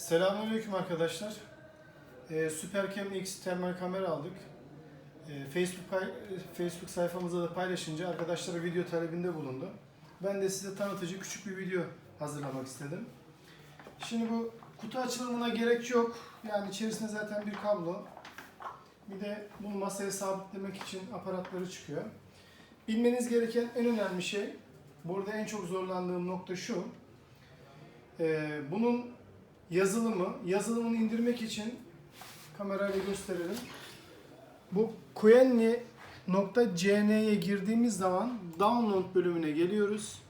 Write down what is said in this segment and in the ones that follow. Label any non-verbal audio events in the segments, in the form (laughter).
Selamünaleyküm arkadaşlar. Ee, Supercam X termal kamera aldık. Ee, Facebook Facebook sayfamızda da paylaşınca arkadaşlara video talebinde bulundu. Ben de size tanıtıcı küçük bir video hazırlamak istedim. Şimdi bu kutu açılımına gerek yok. Yani içerisinde zaten bir kablo. Bir de bunu masaya sabitlemek için aparatları çıkıyor. Bilmeniz gereken en önemli şey, burada en çok zorlandığım nokta şu. Ee, bunun yazılımı, yazılımını indirmek için kamerayla gösterelim. Bu Quenny.cn'ye girdiğimiz zaman download bölümüne geliyoruz.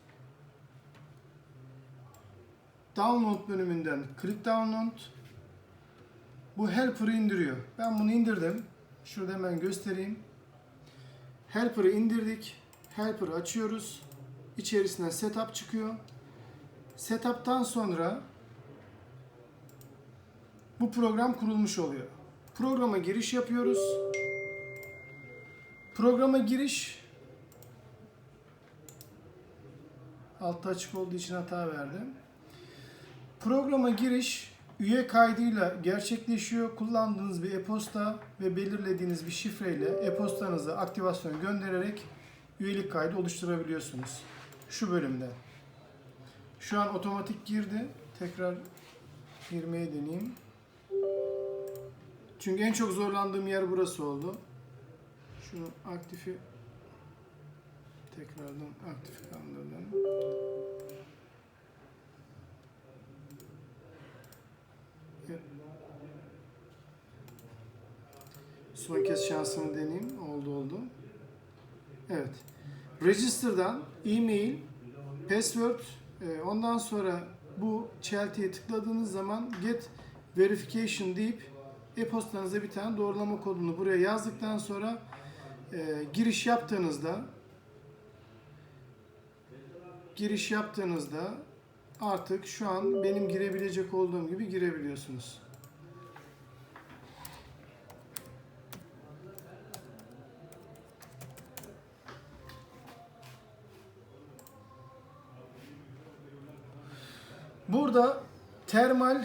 Download bölümünden click download. Bu helper'ı indiriyor. Ben bunu indirdim. Şurada hemen göstereyim. Helper'ı indirdik. Helper'ı açıyoruz. İçerisinden setup çıkıyor. Setup'tan sonra bu program kurulmuş oluyor. Programa giriş yapıyoruz. Programa giriş altta açık olduğu için hata verdim. Programa giriş üye kaydıyla gerçekleşiyor. Kullandığınız bir e-posta ve belirlediğiniz bir şifreyle e-postanızı aktivasyon göndererek üyelik kaydı oluşturabiliyorsunuz. Şu bölümde. Şu an otomatik girdi. Tekrar girmeye deneyeyim. Çünkü en çok zorlandığım yer burası oldu. Şunu aktifi tekrardan aktif kaldırdım. Son kez şansımı deneyeyim. Oldu oldu. Evet. Register'dan e-mail, password, e, ondan sonra bu çeltiye tıkladığınız zaman get verification deyip e-postanıza bir tane doğrulama kodunu buraya yazdıktan sonra e, giriş yaptığınızda giriş yaptığınızda artık şu an benim girebilecek olduğum gibi girebiliyorsunuz. Burada termal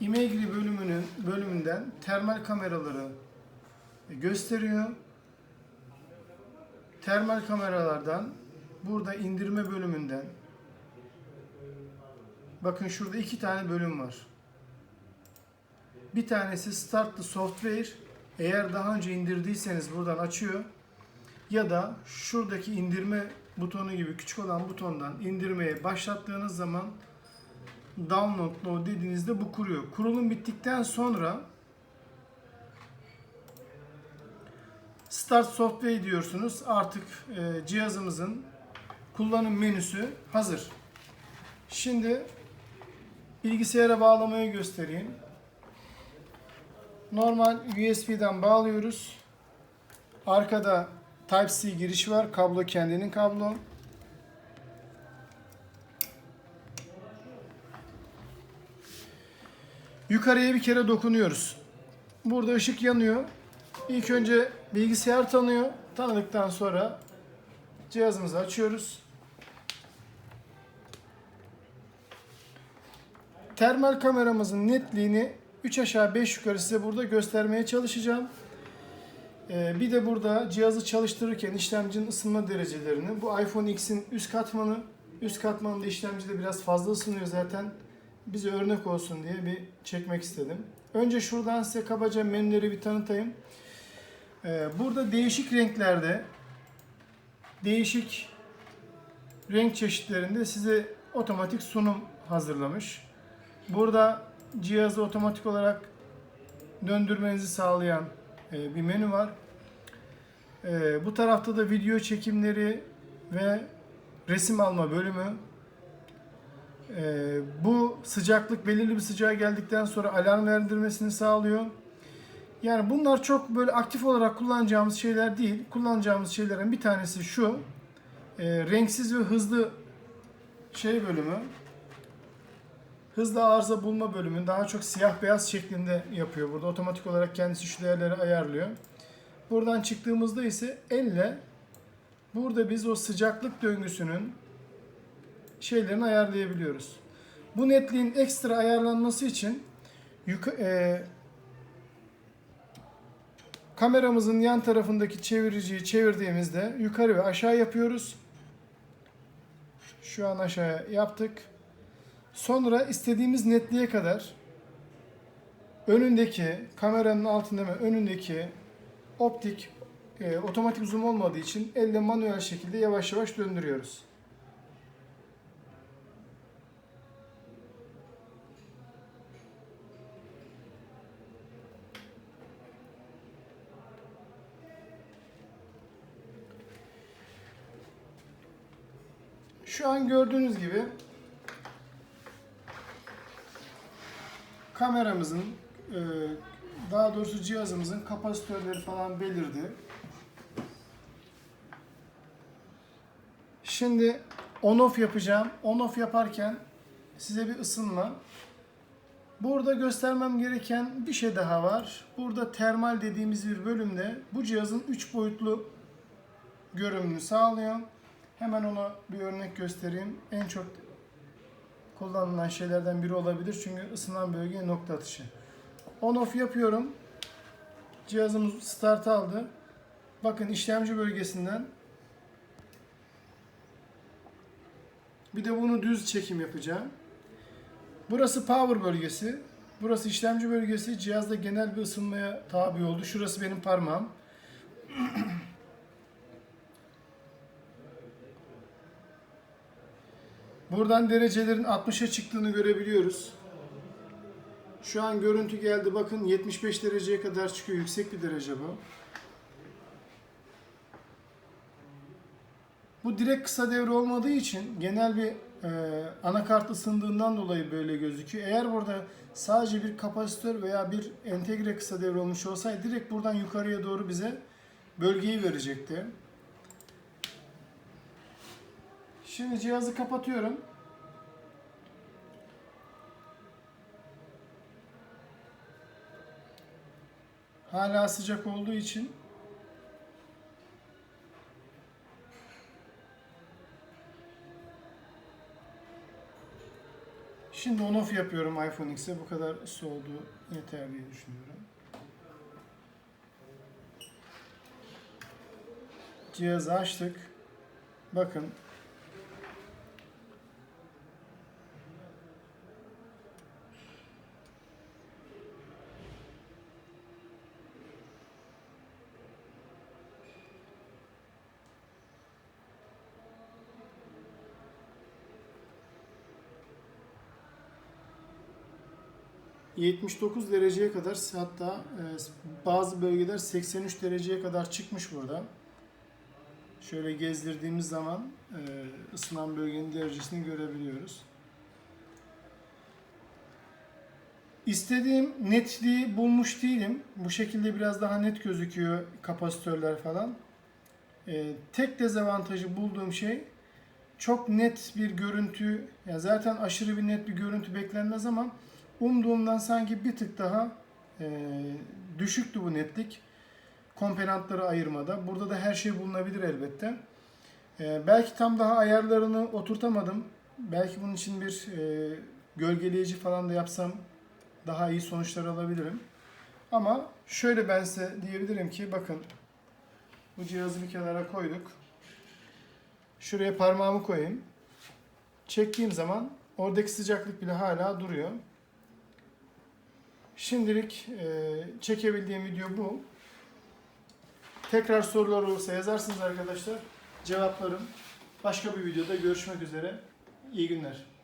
imagery bölümünün bölümünden termal kameraları gösteriyor. Termal kameralardan burada indirme bölümünden bakın şurada iki tane bölüm var. Bir tanesi Start the Software. Eğer daha önce indirdiyseniz buradan açıyor. Ya da şuradaki indirme butonu gibi küçük olan butondan indirmeye başlattığınız zaman download now dediğinizde bu kuruyor. Kurulum bittikten sonra Start Software diyorsunuz. Artık e, cihazımızın kullanım menüsü hazır. Şimdi bilgisayara bağlamayı göstereyim. Normal USB'den bağlıyoruz. Arkada Type-C giriş var. Kablo kendinin kablo. Yukarıya bir kere dokunuyoruz. Burada ışık yanıyor. İlk önce bilgisayar tanıyor. Tanıdıktan sonra cihazımızı açıyoruz. Termal kameramızın netliğini 3 aşağı 5 yukarı size burada göstermeye çalışacağım. Ee, bir de burada cihazı çalıştırırken işlemcinin ısınma derecelerini bu iPhone X'in üst katmanı üst katmanında işlemci de biraz fazla ısınıyor zaten bize örnek olsun diye bir çekmek istedim. Önce şuradan size kabaca menüleri bir tanıtayım. Ee, burada değişik renklerde değişik renk çeşitlerinde size otomatik sunum hazırlamış. Burada cihazı otomatik olarak döndürmenizi sağlayan e, bir menü var. E, bu tarafta da video çekimleri ve resim alma bölümü. E, bu sıcaklık belirli bir sıcağa geldikten sonra alarm verdirmesini sağlıyor. Yani bunlar çok böyle aktif olarak kullanacağımız şeyler değil. Kullanacağımız şeylerin bir tanesi şu. E, renksiz ve hızlı şey bölümü. Hızlı arıza bulma bölümünü daha çok siyah beyaz şeklinde yapıyor. Burada otomatik olarak kendisi şu değerleri ayarlıyor. Buradan çıktığımızda ise elle burada biz o sıcaklık döngüsünün şeylerini ayarlayabiliyoruz. Bu netliğin ekstra ayarlanması için yuka- e, kameramızın yan tarafındaki çeviriciyi çevirdiğimizde yukarı ve aşağı yapıyoruz. Şu an aşağıya yaptık. Sonra istediğimiz netliğe kadar önündeki kameranın altında ve önündeki optik e, otomatik zoom olmadığı için elle manuel şekilde yavaş yavaş döndürüyoruz. Şu an gördüğünüz gibi kameramızın e, daha doğrusu cihazımızın kapasitörleri falan belirdi. Şimdi on off yapacağım. On off yaparken size bir ısınma. Burada göstermem gereken bir şey daha var. Burada termal dediğimiz bir bölümde bu cihazın 3 boyutlu görünümünü sağlıyor. Hemen ona bir örnek göstereyim. En çok kullanılan şeylerden biri olabilir. Çünkü ısınan bölge nokta atışı. On off yapıyorum. Cihazımız start aldı. Bakın işlemci bölgesinden bir de bunu düz çekim yapacağım. Burası power bölgesi. Burası işlemci bölgesi. Cihazda genel bir ısınmaya tabi oldu. Şurası benim parmağım. (clears throat) Buradan derecelerin 60'a çıktığını görebiliyoruz. Şu an görüntü geldi. Bakın 75 dereceye kadar çıkıyor. Yüksek bir derece bu. Bu direkt kısa devre olmadığı için genel bir e, anakart ısındığından dolayı böyle gözüküyor. Eğer burada sadece bir kapasitör veya bir entegre kısa devre olmuş olsaydı direkt buradan yukarıya doğru bize bölgeyi verecekti. Şimdi cihazı kapatıyorum. Hala sıcak olduğu için Şimdi on off yapıyorum iPhone X'e. Bu kadar soğudu yeter diye düşünüyorum. Cihazı açtık. Bakın. ...79 dereceye kadar hatta e, bazı bölgeler 83 dereceye kadar çıkmış burada. Şöyle gezdirdiğimiz zaman e, ısınan bölgenin derecesini görebiliyoruz. İstediğim netliği bulmuş değilim. Bu şekilde biraz daha net gözüküyor kapasitörler falan. E, tek dezavantajı bulduğum şey çok net bir görüntü. Ya zaten aşırı bir net bir görüntü beklenmez ama umduğumdan sanki bir tık daha e, düşüktü bu netlik komponentleri ayırmada. Burada da her şey bulunabilir elbette. Ee, belki tam daha ayarlarını oturtamadım. Belki bunun için bir e, gölgeleyici falan da yapsam daha iyi sonuçlar alabilirim. Ama şöyle ben size diyebilirim ki bakın bu cihazı bir kenara koyduk. Şuraya parmağımı koyayım. Çektiğim zaman oradaki sıcaklık bile hala duruyor. Şimdilik e, çekebildiğim video bu. Tekrar sorular olursa yazarsınız arkadaşlar. Cevaplarım. Başka bir videoda görüşmek üzere. İyi günler.